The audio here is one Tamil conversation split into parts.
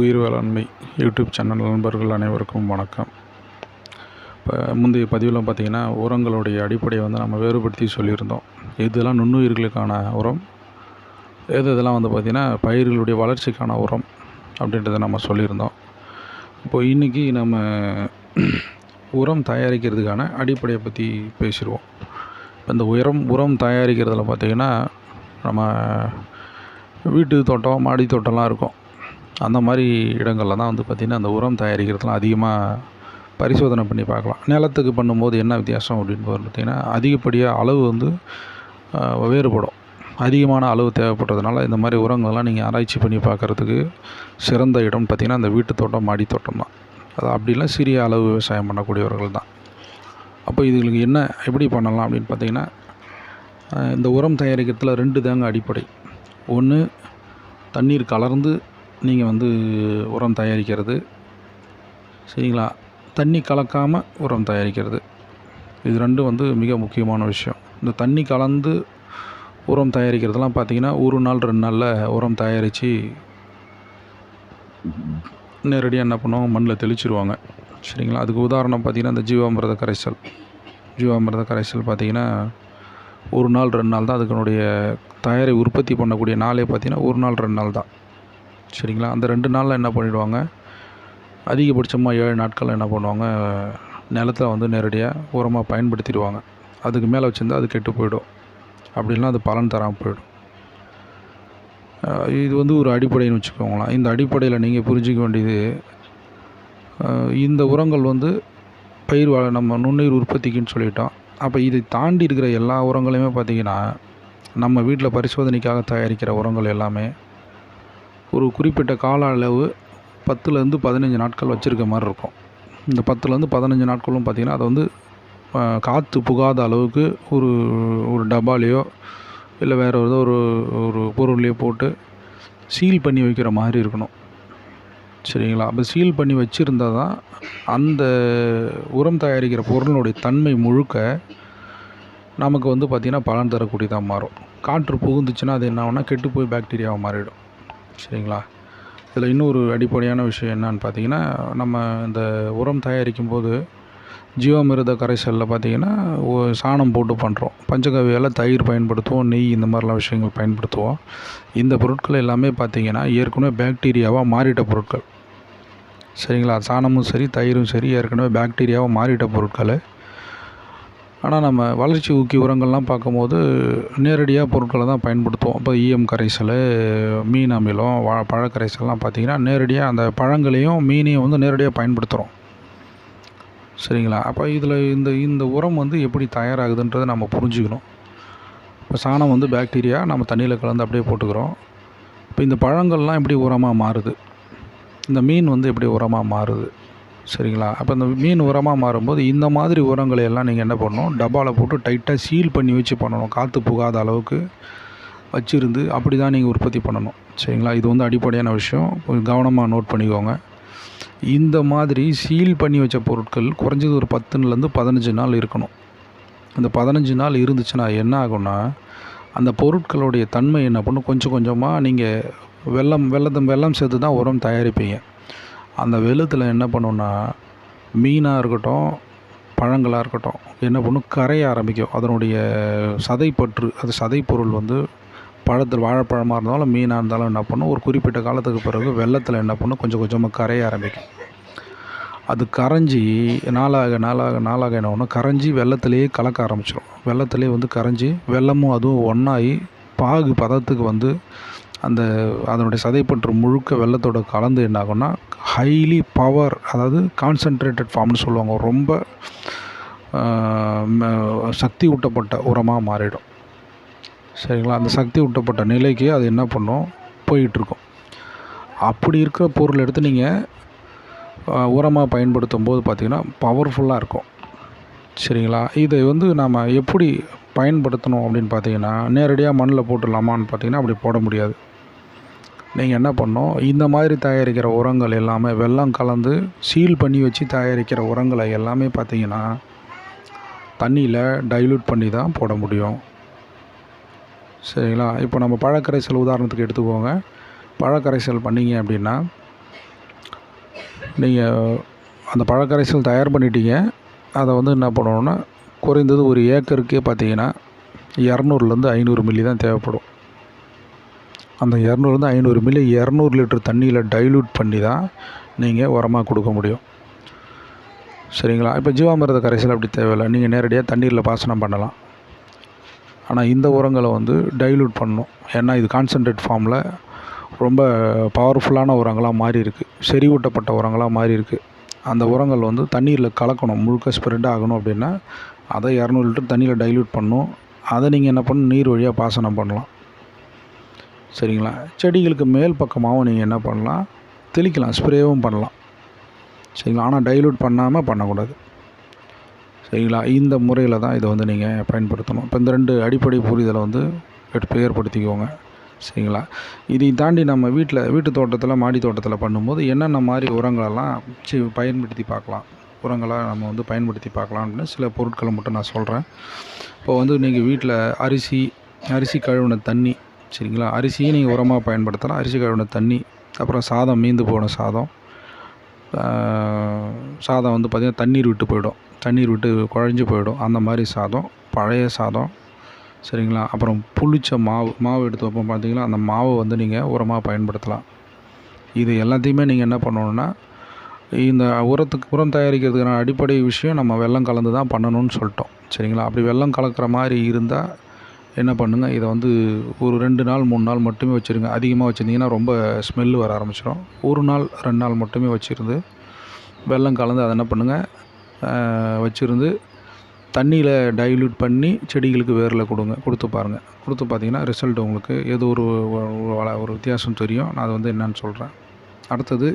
உயிர் வேளாண்மை யூடியூப் சேனல் நண்பர்கள் அனைவருக்கும் வணக்கம். இப்போ முந்தைய பதிவில் பார்த்திங்கன்னா உரங்களுடைய அடிப்படையை வந்து நம்ம வேறுபடுத்தி சொல்லியிருந்தோம். இதெல்லாம் நுண்ணுயிர்களுக்கான உரம் எது இதெல்லாம் வந்து பார்த்திங்கன்னா பயிர்களுடைய வளர்ச்சிக்கான உரம் அப்படின்றத நம்ம சொல்லியிருந்தோம். இப்போது இன்றைக்கி நம்ம உரம் தயாரிக்கிறதுக்கான அடிப்படையை பற்றி பேசிடுவோம். இந்த உரம் உரம் தயாரிக்கிறதுல பார்த்திங்கன்னா நம்ம வீட்டு தோட்டம் மாடி தோட்டம்லாம் இருக்கும். அந்த மாதிரி இடங்களில் தான் வந்து பார்த்திங்கன்னா அந்த உரம் தயாரிக்கிறதுலாம் அதிகமாக பரிசோதனை பண்ணி பார்க்கலாம். நிலத்துக்கு பண்ணும்போது என்ன வித்தியாசம் அப்படின்னு பார்த்திங்கன்னா அதிகப்படியாக அளவு வந்து வேறுபடும். அதிகமான அளவு தேவைப்படுறதுனால இந்த மாதிரி உரங்கள்லாம் நீங்கள் ஆராய்ச்சி பண்ணி பார்க்குறதுக்கு சிறந்த இடம் பார்த்திங்கன்னா அந்த வீட்டு தோட்டம் மாடி தோட்டம் தான். அது அப்படிலாம் சிறிய அளவு விவசாயம் பண்ணக்கூடியவர்கள் தான். அப்போ இதுகளுக்கு என்ன எப்படி பண்ணலாம் அப்படின்னு பார்த்தீங்கன்னா இந்த உரம் தயாரிக்கிறதுல ரெண்டு தாங்க அடிப்படை. ஒன்று தண்ணீர் கலர்ந்து நீங்கள் வந்து உரம் தயாரிக்கிறது. சரிங்களா? தண்ணி கலக்காமல் உரம் தயாரிக்கிறது. இது ரெண்டும் வந்து மிக முக்கியமான விஷயம். இந்த தண்ணி கலந்து உரம் தயாரிக்கிறதெல்லாம் பார்த்தீங்கன்னா ஒரு நாள் ரெண்டு நாளில் உரம் தயாரித்து நேரடியாக என்ன பண்ணுவாங்க? மண்ணில் தெளிச்சிருவாங்க. சரிங்களா? அதுக்கு உதாரணம் பார்த்திங்கன்னா இந்த ஜீவாமிரத கரைசல். ஜீவாமிரத கரைசல் பார்த்தீங்கன்னா ஒரு நாள் ரெண்டு நாள் தான் அதுக்கனுடைய தயாரி உற்பத்தி பண்ணக்கூடிய நாளே பார்த்தீங்கன்னா ஒரு நாள் ரெண்டு நாள் தான். சரிங்களா? அந்த ரெண்டு நாளில் என்ன பண்ணிடுவாங்க? அதிகபட்சமாக ஏழு நாட்கள் என்ன பண்ணுவாங்க? நிலத்துல வந்து நேரடியாக உரமாக பயன்படுத்திடுவாங்க. அதுக்கு மேலே வச்சுருந்தா அது கெட்டு போயிடும். அப்படின்னா அது பலன் தராமல் போயிடும். இது வந்து ஒரு அடிப்படைன்னு வச்சுக்கோங்களேன். இந்த அடிப்படையில் நீங்கள் புரிஞ்சிக்க வேண்டியது இந்த உரங்கள் வந்து பயிர் வள நம்ம நுண்ணுயிர் உற்பத்திக்குன்னு சொல்லிட்டோம். அப்போ இதை தாண்டி இருக்கிற எல்லா உரங்களையுமே பார்த்திங்கன்னா நம்ம வீட்டில் பரிசோதனைக்காக தயாரிக்கிற உரங்கள் எல்லாமே ஒரு குறிப்பிட்ட கால அளவு பத்துலேருந்து பதினஞ்சு நாட்கள் வச்சுருக்க மாதிரி இருக்கும். இந்த பத்துலேருந்து பதினஞ்சு நாட்களும் பார்த்திங்கன்னா அதை வந்து காற்று புகாத அளவுக்கு ஒரு ஒரு டப்பாலேயோ இல்லை வேறு ஏதோ ஒரு ஒரு பொருள்லையோ போட்டு சீல் பண்ணி வைக்கிற மாதிரி இருக்கணும். சரிங்களா? அப்போ சீல் பண்ணி வச்சுருந்தா தான் அந்த உரம் தயாரிக்கிற பொருளுடைய தன்மை முழுக்க நமக்கு வந்து பார்த்திங்கன்னா பலன் தரக்கூடியதாக மாறும். காற்று புகுந்துச்சுன்னா அது என்ன ஆகுனா கெட்டு போய் பாக்டீரியாவை மாறிடும். சரிங்களா? இதில் இன்னொரு அடிப்படையான விஷயம் என்னன்னு பார்த்தீங்கன்னா நம்ம இந்த உரம் தயாரிக்கும் போது ஜீவாமிர்த கரைசலில் பார்த்தீங்கன்னா சாணம் போட்டு பண்ணுறோம் பஞ்சகவியால் தயிர் பயன்படுத்துவோம் நெய் இந்த மாதிரிலாம் விஷயங்கள் பயன்படுத்துவோம். இந்த பொருட்கள் எல்லாமே பார்த்தீங்கன்னா ஏற்கனவே பாக்டீரியாவாக மாறிட்ட பொருட்கள். சரிங்களா? சாணமும் சரி தயிரும் சரி ஏற்கனவே பாக்டீரியாவாக மாறிட்ட பொருட்கள். ஆனால் நம்ம வளர்ச்சி ஊக்கி உரங்கள்லாம் பார்க்கும்போது நேரடியாக பொருட்களை தான் பயன்படுத்துவோம். இப்போ ஈயம் கரைசல் மீன் அமிலம் வா பழக்கரைசல்லாம் பார்த்தீங்கன்னா நேரடியாக அந்த பழங்களையும் மீனையும் வந்து நேரடியாக பயன்படுத்துகிறோம் சரிங்களா? அப்போ இதில் இந்த இந்த உரம் வந்து எப்படி தயாராகுதுன்றதை நம்ம புரிஞ்சுக்கணும். இப்போ சாணம் வந்து பாக்டீரியா நம்ம தண்ணியில் கலந்து அப்படியே போட்டுக்கிறோம். இப்போ இந்த பழங்கள்லாம் எப்படி உரமாக மாறுது? இந்த மீன் வந்து எப்படி உரமாக மாறுது? சரிங்களா? அப்போ இந்த மீன் உரமாக மாறும்போது இந்த மாதிரி உரங்களை எல்லாம் நீங்கள் என்ன பண்ணணும்? டப்பாவில் போட்டு டைட்டாக சீல் பண்ணி வச்சு பண்ணணும். காற்று புகாத அளவுக்கு வச்சிருந்து அப்படி தான் நீங்கள் உற்பத்தி பண்ணணும். சரிங்களா? இது வந்து அடிப்படையான விஷயம். கொஞ்சம் கவனமாக நோட் பண்ணிக்கோங்க. இந்த மாதிரி சீல் பண்ணி வச்ச பொருட்கள் குறைஞ்சது ஒரு பத்துலேருந்து பதினஞ்சு நாள் இருக்கணும். அந்த பதினஞ்சு நாள் இருந்துச்சுன்னா என்ன ஆகும்னா அந்த பொருட்களுடைய தன்மை என்ன பண்ணும்? கொஞ்சம் கொஞ்சமாக நீங்கள் வெள்ளம் வெள்ளத்தை வெள்ளம் சேர்த்து தான் உரம் தயாரிப்பீங்க. அந்த வெள்ளத்தில் என்ன பண்ணுன்னா மீனாக இருக்கட்டும் பழங்களாக இருக்கட்டும் என்ன பண்ணும் கரைய ஆரம்பிக்கும். அதனுடைய சதைப்பற்று அது சதைப்பொருள் வந்து பழத்தில் வாழைப்பழமாக இருந்தாலும் மீனாக இருந்தாலும் என்ன பண்ணும் ஒரு குறிப்பிட்ட காலத்துக்கு பிறகு வெள்ளத்தில் என்ன பண்ணும் கொஞ்சம் கொஞ்சமாக கரைய ஆரம்பிக்கும். அது கரைஞ்சி நாளாக நாளாக நாளாக என்ன ஒன்று கரைஞ்சி வெள்ளத்திலேயே கலக்க ஆரம்பிச்சிடும் வெள்ளத்திலே வந்து கரைஞ்சி வெள்ளமும் அதுவும் ஒன்றாகி பாகு பதத்துக்கு வந்து அந்த அதனுடைய சதைப்பற்று முழுக்க வெள்ளத்தோட கலந்து என்னாகும்னா ஹைலி பவர் அதாவது கான்சன்ட்ரேட்டட் ஃபார்ம்னு சொல்லுவாங்க. ரொம்ப ம- சக்தி ஊட்டப்பட்ட உரமாக மாறிடும். சரிங்களா? அந்த சக்தி ஊட்டப்பட்ட நிலைக்கு அது என்ன பண்ணும்? போயிட்டுருக்கும். அப்படி இருக்கிற பொருள் எடுத்து நீங்கள் உரமாக பயன்படுத்தும் போது பார்த்திங்கன்னா பவர்ஃபுல்லாக இருக்கும். சரிங்களா? இதை வந்து நாம் எப்படி பயன்படுத்தணும் அப்படின்னு பார்த்தீங்கன்னா நேரடியாக மண்ணில் போட்டுடலாமான்னு பார்த்தீங்கன்னா அப்படி போட முடியாது. நீங்கள் என்ன பண்ணணும்? இந்த மாதிரி தயாரிக்கிற உரங்கள் எல்லாமே வெல்லம் கலந்து சீல் பண்ணி வச்சு தயாரிக்கிற உரங்களை எல்லாமே பார்த்தீங்கன்னா தண்ணியில் டைல்யூட் பண்ணி தான் போட முடியும். சரிங்களா? இப்போ நம்ம பழக்கரைசல் உதாரணத்துக்கு எடுத்துக்கோங்க. பழக்கரைசல் பண்ணீங்க அப்படின்னா நீங்கள் அந்த பழக்கரைசல் தயார் பண்ணிட்டீங்க. அதை வந்து என்ன பண்ணணுன்னா குறைந்தது ஒரு ஏக்கருக்கே பார்த்தீங்கன்னா இரநூறுலேருந்து ஐநூறு மில்லி தான் தேவைப்படும். அந்த இரநூறுலேருந்து ஐநூறு மில்லி இரநூறு லிட்டர் தண்ணியில் டைல்யூட் பண்ணி தான் நீங்கள் உரமாக கொடுக்க முடியும். சரிங்களா? இப்போ ஜீவாமிரத கரைசல் அப்படி தேவையில்லை. நீங்கள் நேரடியாக தண்ணீரில் பாசனம் பண்ணலாம். ஆனால் இந்த உரங்களை வந்து டைல்யூட் பண்ணணும். ஏன்னா இது கான்சன்ட்ரேட் ஃபார்மில் ரொம்ப பவர்ஃபுல்லான உரங்களாக மாறி இருக்குது செறிவூட்டப்பட்ட உரங்களாக மாறி இருக்குது அந்த உரங்கள் வந்து தண்ணீரில் கலக்கணும். முழுக்க ஸ்ப்ரெட் ஆகணும் அப்படின்னா அதை இரநூறு லிட்டர் தண்ணியில் டைல்யூட் பண்ணணும். அதை நீங்கள் என்ன பண்ணணும்? நீர் வழியாக பாசனம் பண்ணலாம். சரிங்களா? செடிகளுக்கு மேல் பக்கமாகவும் நீங்கள் என்ன பண்ணலாம்? தெளிக்கலாம் ஸ்ப்ரேவும் பண்ணலாம். சரிங்களா? ஆனால் டைலூட் பண்ணாமல் பண்ணக்கூடாது. சரிங்களா? இந்த முறையில் தான் இதை வந்து நீங்கள் பயன்படுத்தணும். இப்போ இந்த ரெண்டு அடிப்படை புரிதலை வந்து எடுத்து ஏற்படுத்திக்கோங்க சரிங்களா? இதை தாண்டி நம்ம வீட்டில் வீட்டு தோட்டத்தில் மாடி தோட்டத்தில் பண்ணும்போது என்னென்ன மாதிரி உரங்களெல்லாம் சி பயன்படுத்தி பார்க்கலாம்? உரங்களை நம்ம வந்து பயன்படுத்தி பார்க்கலாம் அப்படின்னு சில பொருட்களை மட்டும் நான் சொல்கிறேன் இப்போ வந்து நீங்கள் வீட்டில் அரிசி அரிசி கழுவின தண்ணி சரிங்களா? அரிசியை நீங்கள் உரமாக பயன்படுத்தலாம். அரிசி கழுவின தண்ணி அப்புறம் சாதம் மீந்து போன சாதம். சாதம் வந்து பார்த்திங்கன்னா தண்ணீர் விட்டு போயிடும். தண்ணீர் விட்டு குழஞ்சி போயிடும். அந்த மாதிரி சாதம் பழைய சாதம் சரிங்களா? அப்புறம் புளிச்ச மாவு மாவு எடுத்து வைப்போம் பார்த்தீங்களா அந்த மாவை வந்து நீங்கள் உரமாக பயன்படுத்தலாம். இது எல்லாத்தையுமே நீங்கள் என்ன பண்ணணுன்னா இந்த உரத்துக்கு உரம் தயாரிக்கிறதுக்கான அடிப்படை விஷயம் நம்ம வெள்ளம் கலந்து தான் பண்ணணும்னு சொல்லிட்டோம். சரிங்களா? அப்படி வெல்லம் கலக்கிற மாதிரி இருந்தால் என்ன பண்ணுங்கள் இதை வந்து ஒரு ரெண்டு நாள் மூணு நாள் மட்டுமே வச்சுருங்க. அதிகமாக வச்சுருந்தீங்கன்னா ரொம்ப ஸ்மெல்லு வர ஆரம்பிச்சிடும் ஒரு நாள் ரெண்டு நாள் மட்டுமே வச்சுருந்து வெல்லம் கலந்து அதை என்ன பண்ணுங்கள் வச்சுருந்து தண்ணியில் டைல்யூட் பண்ணி செடிகளுக்கு வேரில் கொடுங்க. கொடுத்து பாருங்கள் கொடுத்து பார்த்தீங்கன்னா ரிசல்ட் உங்களுக்கு ஏதோ ஒரு ஒரு ஒரு வித்தியாசம் தெரியும். நான் அது வந்து என்னன்னு சொல்கிறேன் அடுத்தது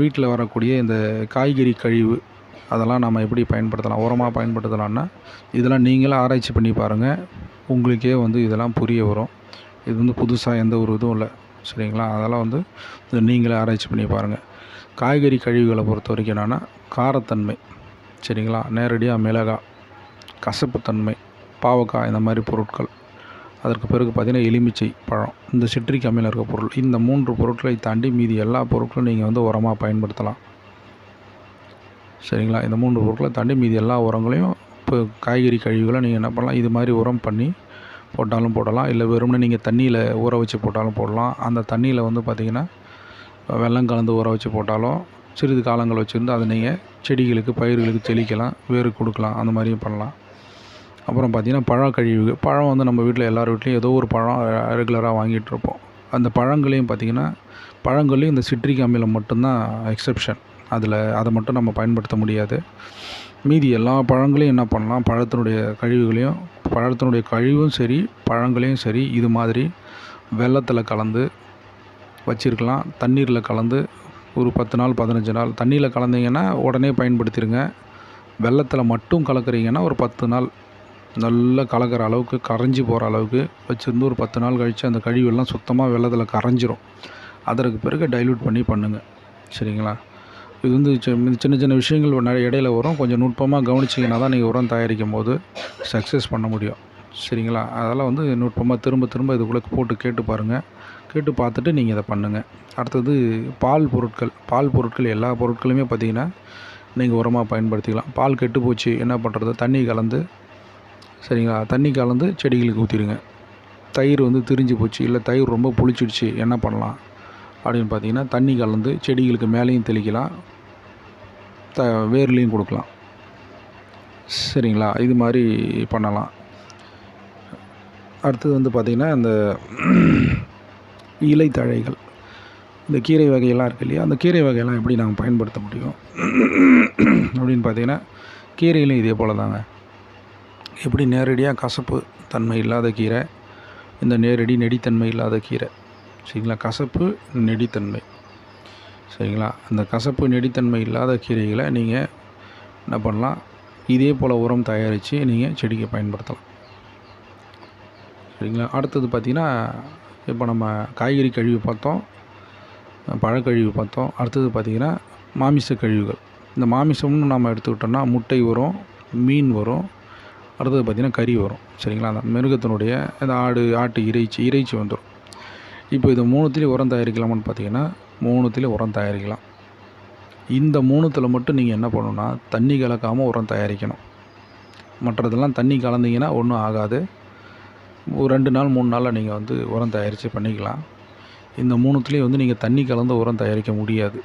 வீட்டில் வரக்கூடிய இந்த காய்கறி கழிவு அதெல்லாம் நம்ம எப்படி பயன்படுத்தலாம் உரமாக பயன்படுத்தலாம்னா இதெல்லாம் நீங்களே ஆராய்ச்சி பண்ணி பாருங்கள் உங்களுக்கே வந்து இதெல்லாம் புரிய வரும். இது வந்து புதுசாக எந்த ஒரு இதுவும் இல்லை. சரிங்களா? அதெல்லாம் வந்து இதை நீங்களே ஆராய்ச்சி பண்ணி பாருங்கள் காய்கறி கழிவுகளை பொறுத்த வரைக்கும் என்னென்னா காரத்தன்மை. சரிங்களா? நேரடியாக மிளகாய் கசப்புத்தன்மை பாவக்காய் இந்த மாதிரி பொருட்கள். அதற்கு பிறகு பார்த்திங்கன்னா எலுமிச்சை பழம் இந்த சிட்ரிக் அமிலம் இருக்க பொருள். இந்த மூன்று பொருட்களை தாண்டி மீதி எல்லா பொருட்களும் நீங்கள் வந்து உரமாக பயன்படுத்தலாம். சரிங்களா? இந்த மூன்று பொருட்களை தாண்டி மீதி எல்லா உரங்களையும் இப்போ காய்கறி கழிவுகளை நீங்கள் என்ன பண்ணலாம்? இது மாதிரி உரம் பண்ணி போட்டாலும் போடலாம். இல்லை வெறுமனே நீங்கள் தண்ணியில் ஊற வச்சு போட்டாலும் போடலாம். அந்த தண்ணியில் வந்து பார்த்திங்கன்னா வெல்லம் கலந்து ஊற வச்சு போட்டாலும் சிறிது காலங்கள் வச்சுருந்து அதை நீங்கள் செடிகளுக்கு பயிர்களுக்கு தெளிக்கலாம். வேறு கொடுக்கலாம். அந்த மாதிரியும் பண்ணலாம். அப்புறம் பார்த்திங்கன்னா பழ கழிவு பழம் வந்து நம்ம வீட்டில் எல்லார் வீட்லேயும் ஏதோ ஒரு பழம் ரெகுலராக வாங்கிட்டு இருப்போம். அந்த பழங்களையும் பார்த்திங்கன்னா பழங்களையும் இந்த சிட்ரிக் அமிலம் மட்டும்தான் எக்ஸப்ஷன். அதில் அதை மட்டும் நம்ம பயன்படுத்த முடியாது. மீதி எல்லா பழங்களையும் என்ன பண்ணலாம்? பழத்தினுடைய கழிவுகளையும் பழத்தினுடைய கழிவும் சரி பழங்களையும் சரி இது மாதிரி வெள்ளத்தில் கலந்து வச்சுருக்கலாம். தண்ணீரில் கலந்து ஒரு பத்து நாள் பதினஞ்சு நாள். தண்ணியில் கலந்தீங்கன்னா உடனே பயன்படுத்திடுங்க வெள்ளத்தில் மட்டும் கலக்கிறீங்கன்னா ஒரு பத்து நாள். நல்லா கலக்கிற அளவுக்கு கரைஞ்சி போகிற அளவுக்கு வச்சுருந்து ஒரு பத்து நாள் கழித்து அந்த கழிவெல்லாம் சுத்தமாக வெள்ளத்தில் கரைஞ்சிரும். அதற்கு பிறகு டைல்யூட் பண்ணி பண்ணுங்கள் சரிங்களா? இது வந்து சின்ன சின்ன விஷயங்கள் நிறைய இடையில வரும். கொஞ்சம் நுட்பமாக கவனிச்சிங்கன்னா தான் நீங்கள் உரம் தயாரிக்கும் போது சக்ஸஸ் பண்ண முடியும். சரிங்களா? அதெல்லாம் வந்து நுட்பமாக திரும்ப திரும்ப இதுக்குள்ளே போட்டு கேட்டு பாருங்கள் கேட்டு பார்த்துட்டு நீங்கள் இதை பண்ணுங்கள் அடுத்தது பால் பொருட்கள். பால் பொருட்கள் எல்லா பொருட்களுமே பார்த்திங்கன்னா நீங்கள் உரமாக பயன்படுத்திக்கலாம். பால் கெட்டு போச்சு என்ன பண்ணுறது தண்ணி கலந்து சரிங்களா? தண்ணி கலந்து செடிகளுக்கு ஊற்றிடுங்க தயிர் வந்து திரிஞ்சு போச்சு இல்லை தயிர் ரொம்ப புளிச்சிடுச்சு என்ன பண்ணலாம்? அப்படின்னு பார்த்தீங்கன்னா தண்ணி கலந்து செடிகளுக்கு மேலேயும் தெளிக்கலாம். த வேர்லேயும் கொடுக்கலாம். சரிங்களா? இது மாதிரி பண்ணலாம். அடுத்தது வந்து பார்த்திங்கன்னா இந்த இலைத்தழைகள் இந்த கீரை வகையெல்லாம் இருக்கு இல்லையா? அந்த கீரை வகையெல்லாம் எப்படி நாங்கள் பயன்படுத்த முடியும்? அப்படின்னு பார்த்தீங்கன்னா கீரையிலையும் இதே போல் தாங்க. எப்படி நேரடியாக கசப்பு தன்மை இல்லாத கீரை இந்த நேரடி நெடித்தன்மை இல்லாத கீரை. சரிங்களா? கசப்பு நெடித்தன்மை. சரிங்களா? அந்த கசப்பு நெடித்தன்மை இல்லாத கீரைகளை நீங்கள் என்ன பண்ணலாம்? இதே போல் உரம் தயாரித்து நீங்கள் செடிக்கு பயன்படுத்தலாம். சரிங்களா? அடுத்தது பார்த்திங்கன்னா இப்போ நம்ம காய்கறி கழிவு பார்த்தோம் பழக்கழிவு பார்த்தோம். அடுத்தது பார்த்திங்கன்னா மாமிச கழிவுகள். இந்த மாமிசம்னு நம்ம எடுத்துக்கிட்டோம்னா முட்டை வரும் மீன் வரும் அடுத்தது பார்த்திங்கன்னா கறி வரும் சரிங்களா? அந்த மிருகத்தினுடைய இந்த ஆடு ஆட்டு இறைச்சி இறைச்சி வந்துடும் இப்போ இது மூணுத்துலேயும் உரம் தயாரிக்கலாமான்னு பார்த்தீங்கன்னா மூணுத்துலேயும் உரம் தயாரிக்கலாம். இந்த மூணுத்தில் மட்டும் நீங்கள் என்ன பண்ணணும்னா தண்ணி கலக்காமல் உரம் தயாரிக்கணும். மற்றதெல்லாம் தண்ணி கலந்தீங்கன்னா ஒன்றும் ஆகாது. ஒரு ரெண்டு நாள் மூணு நாளில் நீங்கள் வந்து உரம் தயாரித்து பண்ணிக்கலாம். இந்த மூணுத்துலேயும் வந்து நீங்கள் தண்ணி கலந்து உரம் தயாரிக்க முடியாது.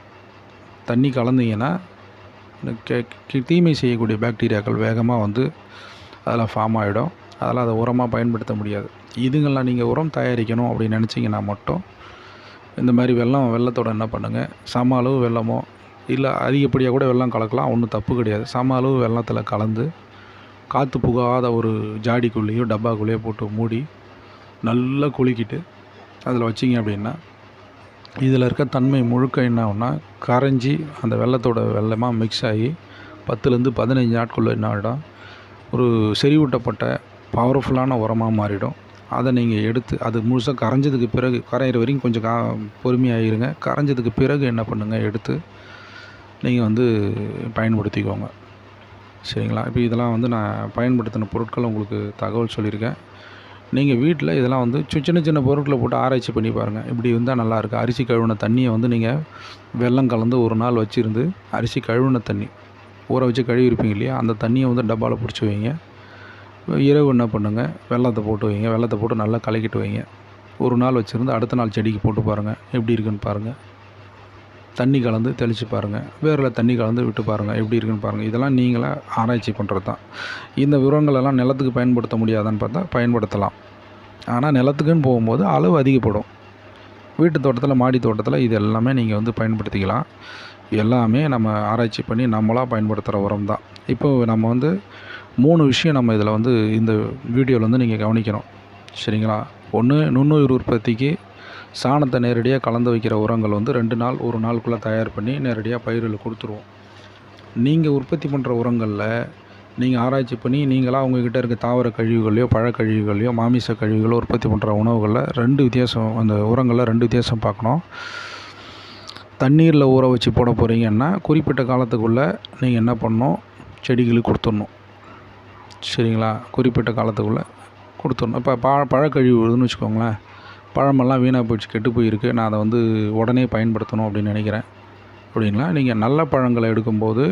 தண்ணி கலந்தீங்கன்னா கெ- தீமை செய்யக்கூடிய பாக்டீரியாக்கள் வேகமாக வந்து அதில் ஃபார்ம் ஆகிடும் அதெல்லாம் அதை உரமாக பயன்படுத்த முடியாது. இதுங்கெல்லாம் நீங்கள் உரம் தயாரிக்கணும் அப்படின்னு நினச்சிங்கன்னா மட்டும் இந்த மாதிரி வெல்லம் வெள்ளத்தோட என்ன பண்ணுங்கள் சம அளவு வெல்லமோ இல்லை அதிகப்படியாக கூட வெல்லம் கலக்கலாம் ஒன்றும் தப்பு கிடையாது. சம அளவு வெள்ளத்தில் கலந்து காற்று புகாத ஒரு ஜாடிக்குள்ளேயோ டப்பாக்குள்ளேயோ போட்டு மூடி நல்லா குலுக்கிட்டு அதில் வச்சிங்க அப்படின்னா இதில் இருக்க தன்மை முழுக்க என்ன ஆகும்னா கரைஞ்சி அந்த வெள்ளத்தோட வெள்ளமாக மிக்ஸ் ஆகி பத்துலேருந்து பதினஞ்சு நாட்குள்ளே என்ன ஆகிடும் ஒரு செறிவூட்டப்பட்ட பவர்ஃபுல்லான உரமாக மாறிடும். அதை நீங்கள் எடுத்து அது முழுசாக கரைஞ்சதுக்கு பிறகு கரையிற வரைக்கும் கொஞ்சம் கா பொறுமையாக இருங்க கரைஞ்சதுக்கு பிறகு என்ன பண்ணுங்கள் எடுத்து நீங்கள் வந்து பயன்படுத்திக்கோங்க. சரிங்களா? இப்போ இதெல்லாம் வந்து நான் பயன்படுத்தின பொருட்கள் உங்களுக்கு தகவல் சொல்லியிருக்கேன். நீங்கள் வீட்டில் இதெல்லாம் வந்து சின்ன சின்ன பொருட்களை போட்டு ஆராய்ச்சி பண்ணி பாருங்கள் இப்படி இருந்தால் நல்லாயிருக்கு. அரிசி கழுவின தண்ணியை வந்து நீங்கள் வெள்ளம் கலந்து ஒரு நாள் வச்சுருந்து அரிசி கழுவின தண்ணி ஊற வச்சு கழுவிருப்பீங்க இல்லையா? அந்த தண்ணியை வந்து டப்பாவில் பிடிச்சி வைங்க. இரவு என்ன பண்ணுங்கள் வெள்ளத்தை போட்டு வைங்க. வெள்ளத்தை போட்டு நல்லா கலக்கிட்டு வைங்க. ஒரு நாள் வச்சுருந்து அடுத்த நாள் செடிக்கு போட்டு பாருங்கள் எப்படி இருக்குன்னு பாருங்கள் தண்ணி கலந்து தெளித்து பாருங்கள் வேரில் தண்ணி கலந்து விட்டு பாருங்கள் எப்படி இருக்குன்னு பாருங்கள் இதெல்லாம் நீங்களே ஆராய்ச்சி பண்ணுறது தான் இந்த விவரங்களெல்லாம் நிலத்துக்கு பயன்படுத்த முடியாதான்னு பார்த்தா பயன்படுத்தலாம். ஆனால் நிலத்துக்குன்னு போகும்போது அளவு அதிகப்படும். வீட்டு தோட்டத்தில் மாடி தோட்டத்தில் இது எல்லாமே நீங்கள் வந்து பயன்படுத்திக்கலாம். எல்லாமே நம்ம ஆராய்ச்சி பண்ணி நம்மளாக பயன்படுத்துகிற உரம் தான் இப்போ நம்ம வந்து மூணு விஷயம் நம்ம இதில் வந்து இந்த வீடியோவில் வந்து நீங்கள் கவனிக்கணும். சரிங்களா? ஒன்று நுண்ணுயிர் உற்பத்திக்கு சாணத்தை நேரடியாக கலந்து வைக்கிற உரங்கள் வந்து ரெண்டு நாள் ஒரு நாளுக்குள்ளே தயார் பண்ணி நேரடியாக பயிரில் கொடுத்துருவோம். நீங்கள் உற்பத்தி பண்ணுற உரங்களில் நீங்கள் ஆராய்ச்சி பண்ணி நீங்களாக அவங்கக்கிட்ட இருக்க தாவர கழிவுகளையோ பழக்கழிவுகளையோ மாமிச கழிவுகளோ உற்பத்தி பண்ணுற உணவுகளில் ரெண்டு வித்தியாசம் அந்த உரங்களில் ரெண்டு வித்தியாசம் பார்க்கணும். தண்ணீரில் ஊற வச்சு போட போகிறீங்கன்னா குறிப்பிட்ட காலத்துக்குள்ளே நீங்கள் என்ன பண்ணணும்? செடிகளுக்கு கொடுத்துடணும். சரிங்களா? குறிப்பிட்ட காலத்துக்குள்ளே கொடுத்துடணும். இப்போ பழ பழக்கழிவு வருதுன்னு வச்சுக்கோங்களேன். பழமெல்லாம் வீணாக போயிடுச்சு கெட்டு போயிருக்கு. நான் அதை வந்து உடனே பயன்படுத்தணும் அப்படின்னு நினைக்கிறேன். அப்படிங்களா? நீங்கள் நல்ல பழங்களை எடுக்கும்போது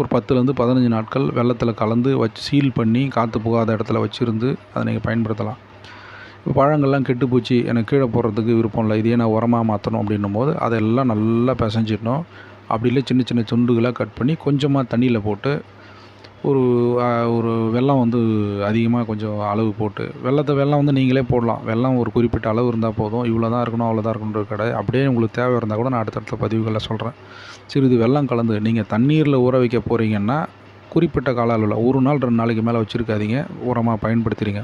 ஒரு பத்துலேருந்து பதினஞ்சு நாட்கள் வெள்ளத்தில் கலந்து வச்சு சீல் பண்ணி காற்று புகாத இடத்துல வச்சுருந்து அதை நீங்கள் பயன்படுத்தலாம். இப்போ பழங்கள்லாம் கெட்டு போச்சு எனக்கு கீழே போடுறதுக்கு விருப்பம் இல்லை இதையே நான் உரமாக மாற்றணும் அப்படின்னும் போது அதெல்லாம் நல்லா பிசைஞ்சிடணும். அப்படி இல்லை சின்ன சின்ன துண்டுகளாக கட் பண்ணி கொஞ்சமாக தண்ணியில் போட்டு ஒரு ஒரு வெல்லம் வந்து அதிகமாக கொஞ்சம் அளவு போட்டு வெள்ளத்தை வெல்லம் வந்து நீங்களே போடலாம். வெல்லம் ஒரு குறிப்பிட்ட அளவு இருந்தால் போதும். இவ்வளோ தான் இருக்கணும் அவ்வளோ தான் இருக்கணுன்ற கடை. அப்படியே உங்களுக்கு தேவை இருந்தால் கூட நான் அடுத்தடுத்த பதிவுகளில் சொல்கிறேன் சிறிது வெல்லம் கலந்து நீங்கள் தண்ணீரில் ஊற வைக்க போகிறீங்கன்னா குறிப்பிட்ட கால அளவில் ஒரு நாள் ரெண்டு நாளைக்கு மேலே வச்சுருக்காதீங்க. உரமாக பயன்படுத்துகிறீங்க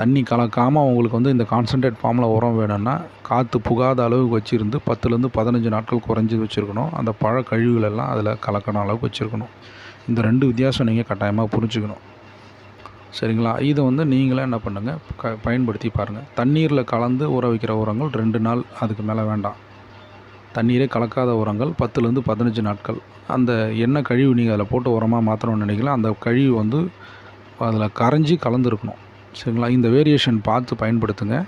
தண்ணி கலக்காமல் உங்களுக்கு வந்து இந்த கான்சன்ட்ரேட் ஃபார்மில் உரம் வேணும்னா காற்று புகாத அளவுக்கு வச்சுருந்து பத்துலேருந்து பதினஞ்சு நாட்கள் குறைஞ்சி வச்சுருக்கணும். அந்த பழ கழிவுகள் எல்லாம் அதில் கலக்கணும் அளவுக்கு வச்சுருக்கணும். இந்த ரெண்டு வித்தியாசம் நீங்கள் கட்டாயமாக புரிஞ்சுக்கணும். சரிங்களா? இதை வந்து நீங்களே என்ன பண்ணுங்கள் க பயன்படுத்தி பாருங்கள் தண்ணீரில் கலந்து ஊற வைக்கிற உரங்கள் ரெண்டு நாள் அதுக்கு மேலே வேண்டாம். தண்ணீரே கலக்காத உரங்கள் பத்துலேருந்து பதினஞ்சு நாட்கள். அந்த எண்ணெய் கழிவு நீங்கள் அதில் போட்டு உரமாக மாற்றணும்னு நினைக்கலாம் அந்த கழிவு வந்து அதில் கரைஞ்சி கலந்துருக்கணும். சரிங்களா? இந்த வேரியேஷன் பார்த்து பயன்படுத்துங்க.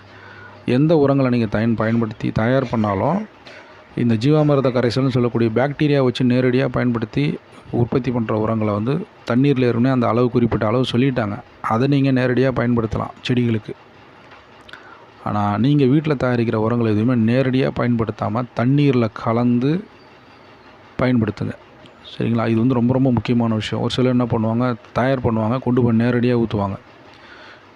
எந்த உரங்களை நீங்கள் தயன் பயன்படுத்தி தயார் பண்ணாலும் இந்த ஜீவாமிர்த கரைசல்னு சொல்லக்கூடிய பாக்டீரியா வச்சு நேரடியாக பயன்படுத்தி உற்பத்தி பண்ணுற உரங்களை வந்து தண்ணீரில் ஏற்கனவே அந்த அளவு குறிப்பிட்ட அளவு சொல்லிட்டாங்க. அதை நீங்கள் நேரடியாக பயன்படுத்தலாம் செடிகளுக்கு. ஆனால் நீங்கள் வீட்டில் தயாரிக்கிற உரங்களை எதுவுமே நேரடியாக பயன்படுத்தாமல் தண்ணீரில் கலந்து பயன்படுத்துங்க. சரிங்களா? இது வந்து ரொம்ப ரொம்ப முக்கியமான விஷயம். ஒரு சிலர் என்ன பண்ணுவாங்க? தயார் பண்ணுவாங்க. கொண்டு போய் நேரடியாக ஊற்றுவாங்க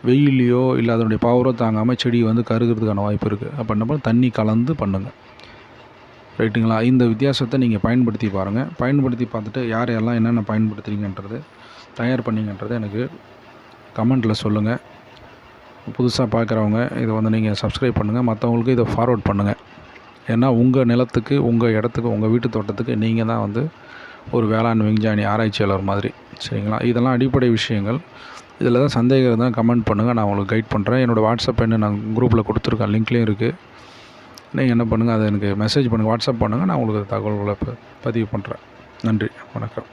வெயிலையோ இல்லை அதனுடைய பவரோ தாங்காமல் செடி வந்து கருகிறதுக்கான வாய்ப்பு இருக்குது அப்போ என்ன பண்ண? தண்ணி கலந்து பண்ணுங்கள் ரைட்டுங்களா? இந்த வித்தியாசத்தை நீங்கள் பயன்படுத்தி பாருங்கள் பயன்படுத்தி பார்த்துட்டு யார் யாரெல்லாம் என்னென்ன பயன்படுத்துறீங்கன்றது தயார் பண்ணீங்கன்றது எனக்கு கமெண்ட்டில் சொல்லுங்கள் புதுசாக பார்க்குறவங்க இதை வந்து நீங்கள் சப்ஸ்கிரைப் பண்ணுங்கள் மற்றவங்களுக்கு இதை ஃபார்வர்ட் பண்ணுங்கள் ஏன்னா உங்கள் நிலத்துக்கு உங்கள் இடத்துக்கு உங்கள் வீட்டு தோட்டத்துக்கு நீங்கள் தான் வந்து ஒரு வேளாண் விஞ்ஞானி ஆராய்ச்சியாளர் மாதிரி. சரிங்களா? இதெல்லாம் அடிப்படை விஷயங்கள். இதில் தான் சந்தேகம் இருந்தால் கமெண்ட் பண்ணுங்கள் நான் உங்களுக்கு கைட் பண்ணுறேன் என்னோடய வாட்ஸ்அப் என்ன நான் குரூப்பில் கொடுத்துருக்கேன். லிங்க்லேயும் இருக்குது நீங்கள் என்ன பண்ணுங்கள் அதை எனக்கு மெசேஜ் பண்ணுங்கள் வாட்ஸ்அப் பண்ணுங்கள் நான் உங்களுக்கு தகவல்களை ப- பதிவு பண்ணுறேன். நன்றி வணக்கம்.